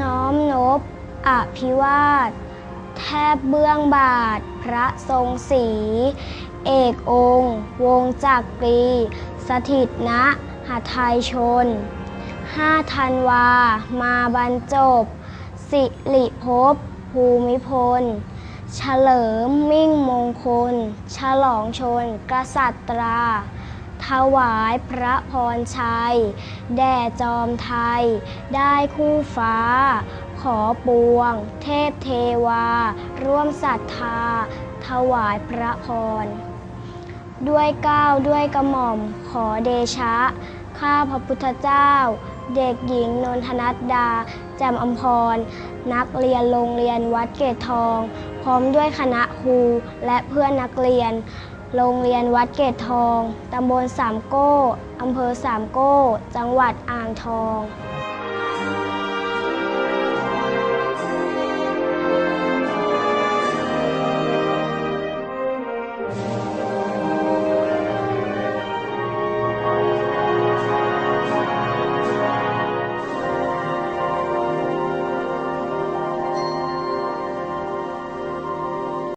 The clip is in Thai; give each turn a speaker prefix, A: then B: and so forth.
A: น้อมนบอภิวาท แทบเบื้องบาท พระทรงศรีเอกองค์ วงจักรี สถิตณหไทยชนห้าธันวา มาบรรจบ สิริภพ ภูมิพล เฉลิมมิ่งมงคล ฉลองชน กษัตรา ถวายพระพรชัย แด่จอมไทย ได้คู่ฟ้า ขอปวง เทพเทวา ร่วมศรัทธา ถวายพระพร ด้วยก้าวด้วยกระหม่อม ขอเดชะ ข้าพระพุทธเจ้า เด็กหญิงนนทนัดดา แจ่มอมพร นักเรียนโรงเรียนวัดเกตทอง พร้อมด้วยคณะครูและเพื่อนนักเรียน โรงเรียนวัดเกตทอง ตำบลสามโก้ อำเภอสามโก้ จังหวัดอ่างทอง